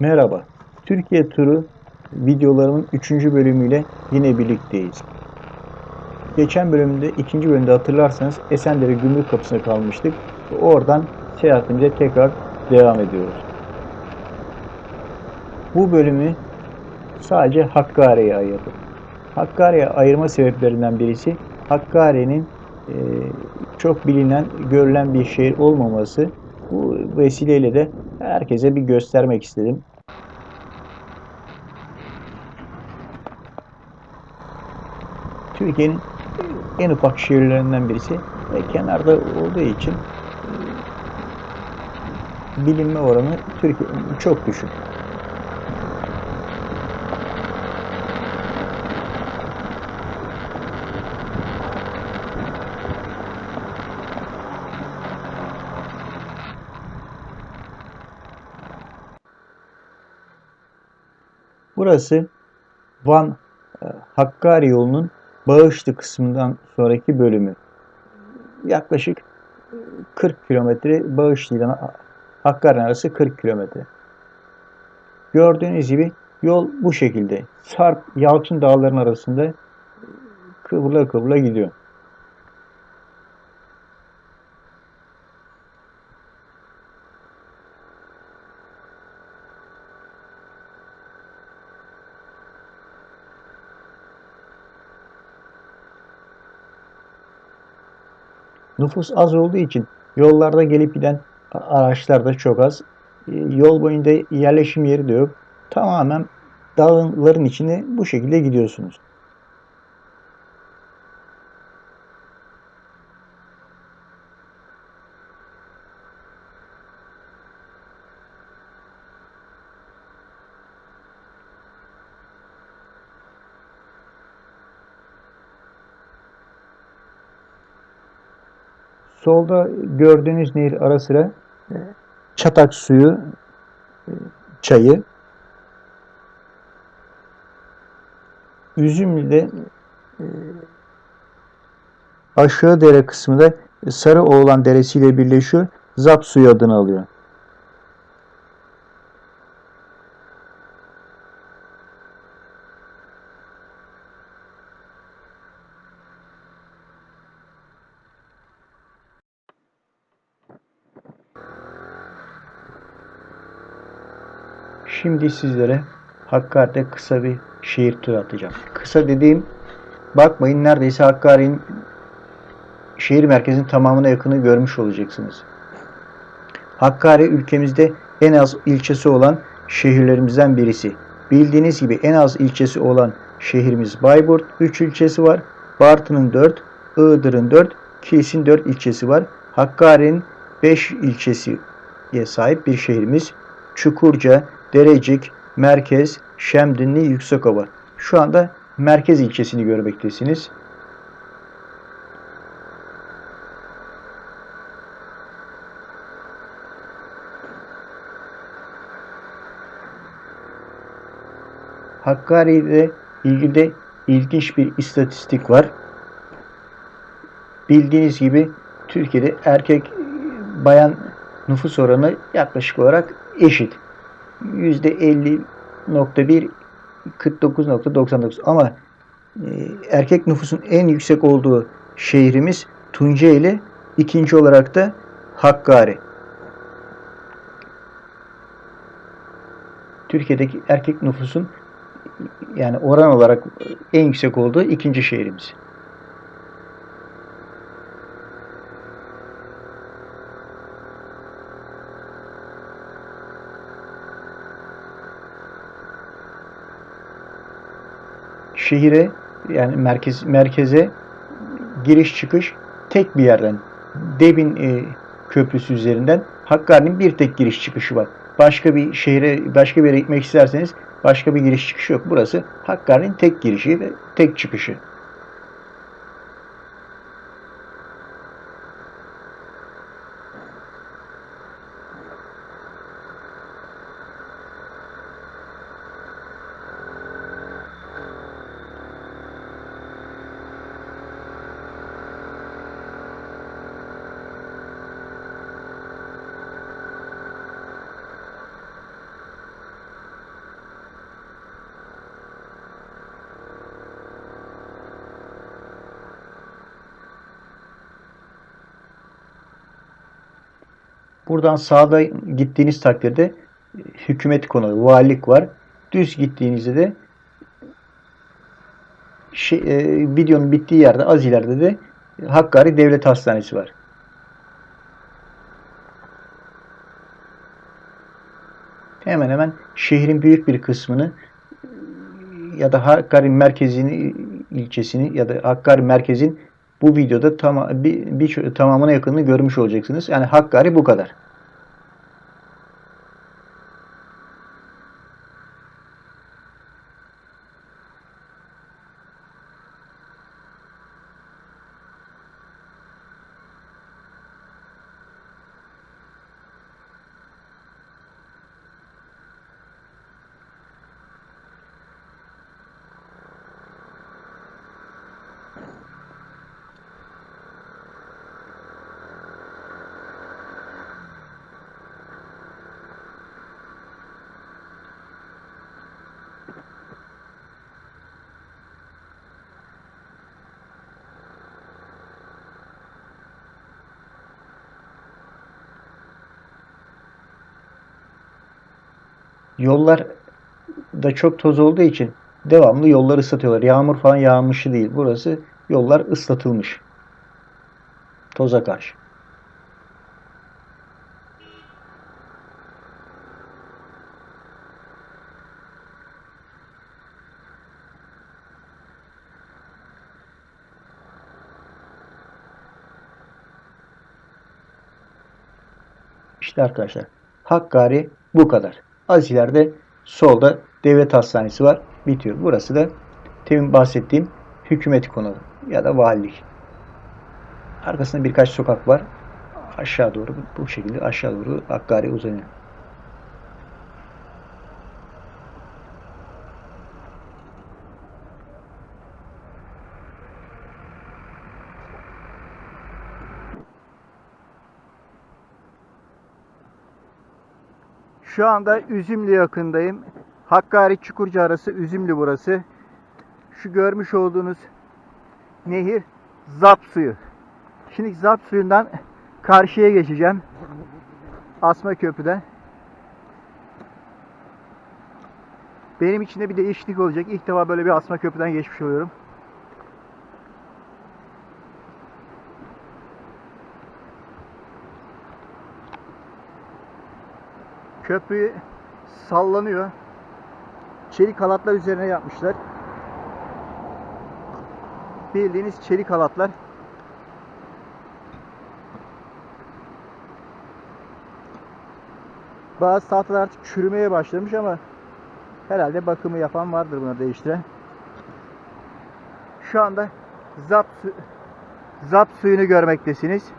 Merhaba. Türkiye turu videolarımın 3. bölümüyle yine birlikteyiz. Geçen bölümde, ikinci bölümde hatırlarsanız Esenleri Gümrük Kapısı'na kalmıştık. Oradan seyahatimize tekrar devam ediyoruz. Bu bölümü sadece Hakkari'ye ayırdım. Hakkari'ye ayırma sebeplerinden birisi Hakkari'nin e, çok bilinen, görülen bir şehir olmaması. Bu vesileyle de herkese bir göstermek istedim. Türkiye'nin en ufak şehirlerinden birisi ve kenarda olduğu için e, bilinme oranı Türkiye çok düşük. Burası Van e, Hakkari yolunun Bağışlı kısmından sonraki bölümü. Yaklaşık 40 kilometre Bağışlı ile Hakkari arası 40 kilometre. Gördüğünüz gibi yol bu şekilde. Sarp Yalçın Dağları'nın arasında kıvrıla kıvrıla gidiyor. Nüfus az olduğu için yollarda gelip giden araçlar da çok az. E, yol boyunda yerleşim yeri de yok. Tamamen dağların içine bu şekilde gidiyorsunuz. Solda gördüğünüz nehir ara sıra e, çatak suyu e, çayı. Üzümlü'de e, aşağı dere kısmı da Sarıoğlan Deresi ile birleşiyor. Zap suyu adını alıyor. Şimdi sizlere Hakkari'de kısa bir şehir turu atacağım. Kısa dediğim bakmayın neredeyse Hakkari'nin şehir merkezinin tamamına yakını görmüş olacaksınız. Hakkari ülkemizde en az ilçesi olan şehirlerimizden birisi. Bildiğiniz gibi en az ilçesi olan şehrimiz Bayburt. 3 ilçesi var. Bartın'ın 4, Iğdır'ın 4, Kilis'in 4 ilçesi var. Hakkari'nin 5 ilçesiye sahip bir şehrimiz. Çukurca, Derecik, Merkez, Şemdinli, Yüksekova. Şu anda merkez ilçesini görmektesiniz. Hakkari ile ilgili ilginç bir istatistik var. Bildiğiniz gibi Türkiye'de erkek bayan nüfus oranı yaklaşık olarak eşit. %50.1 49.99 ama e, erkek nüfusun en yüksek olduğu şehrimiz Tunceli, ikinci olarak da Hakkari. Türkiye'deki erkek nüfusun yani oran olarak en yüksek olduğu ikinci şehrimiz. Şehire yani merkez merkeze giriş çıkış tek bir yerden Debin e, köprüsü üzerinden Hakkari'nin bir tek giriş çıkışı var. Başka bir şehre başka bir yere gitmek isterseniz başka bir giriş çıkışı yok. Burası Hakkari'nin tek girişi ve tek çıkışı. Buradan sağda gittiğiniz takdirde e, hükümet konağı, valilik var. Düz gittiğinizde de şey, e, videonun bittiği yerde az ileride de Hakkari Devlet Hastanesi var. Hemen hemen şehrin büyük bir kısmını ya da Hakkari merkezini ilçesini ya da Hakkari merkezin bu videoda tam bir, bir tamamına yakınını görmüş olacaksınız. Yani Hakkari bu kadar. Yollar da çok toz olduğu için devamlı yolları ıslatıyorlar. Yağmur falan yağmışı değil. Burası yollar ıslatılmış. Toza karşı. İşte arkadaşlar Hakkari bu kadar. Az ileride solda devlet hastanesi var. Bitiyor. Burası da temin bahsettiğim hükümet konağı ya da valilik. Arkasında birkaç sokak var. Aşağı doğru bu şekilde aşağı doğru Hakkari uzanıyor. Şu anda Üzümlü yakındayım. Hakkari Çukurca arası Üzümlü burası. Şu görmüş olduğunuz nehir Zap suyu. Şimdi Zap suyundan karşıya geçeceğim. Asma Köprü'den. Benim için de bir değişiklik olacak. İlk defa böyle bir Asma Köprü'den geçmiş oluyorum. Köprü sallanıyor. Çelik halatlar üzerine yapmışlar. Bildiğiniz çelik halatlar. Bazı tahtalar artık çürümeye başlamış ama herhalde bakımı yapan vardır buna değiştiren. Şu anda zap, zap suyunu görmektesiniz.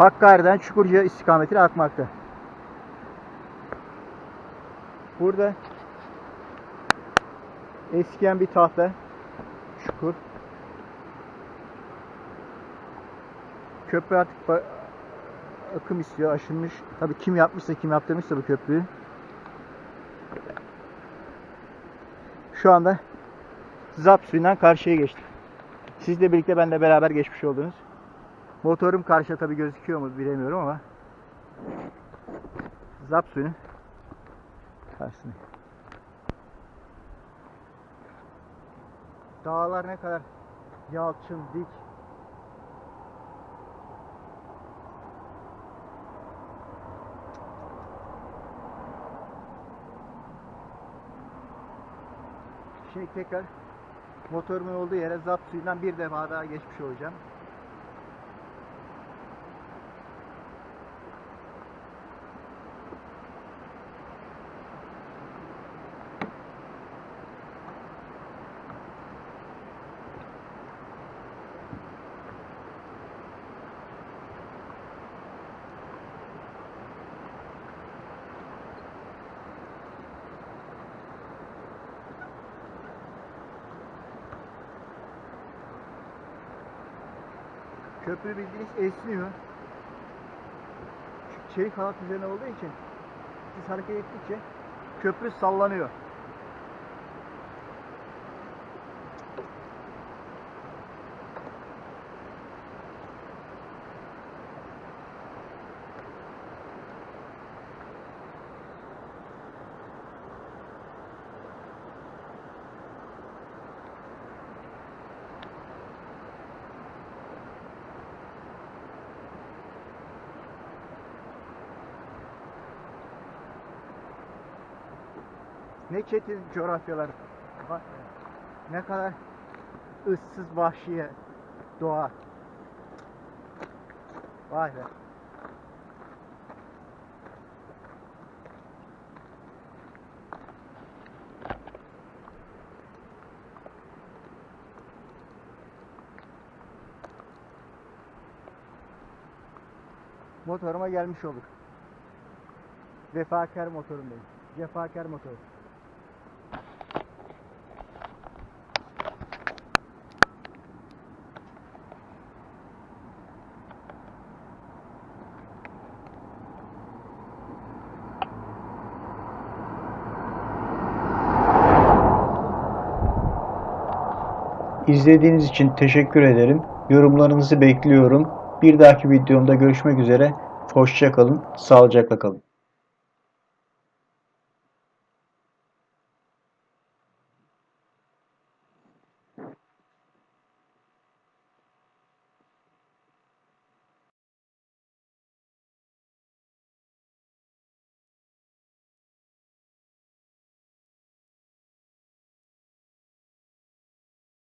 Hakkari'den Çukurca istikametine akmakta. Burada eskiyen bir tahta çukur. Köprü artık akım istiyor, aşınmış. Tabii kim yapmışsa, kim yaptırmışsa bu köprüyü. Şu anda Zap suyundan karşıya geçtik. Sizle birlikte ben de beraber geçmiş oldunuz. Motorum karşıda tabii gözüküyor mu bilemiyorum ama Zap suyunun karşısında. Dağlar ne kadar yalçın, dik. Şimdi tekrar motorumun olduğu yere zap suyundan bir defa daha geçmiş olacağım. Köprü bildiğiniz esniyor. Çünkü çelik halat üzerine olduğu için siz hareket ettikçe köprü sallanıyor. Ne çetin coğrafyalar. Bak, ne kadar ıssız vahşi doğa. Vay be. Motoruma gelmiş olduk. Vefakar motorum benim. Cefakar motor. İzlediğiniz için teşekkür ederim. Yorumlarınızı bekliyorum. Bir dahaki videomda görüşmek üzere. Hoşça kalın, sağlıcakla kalın.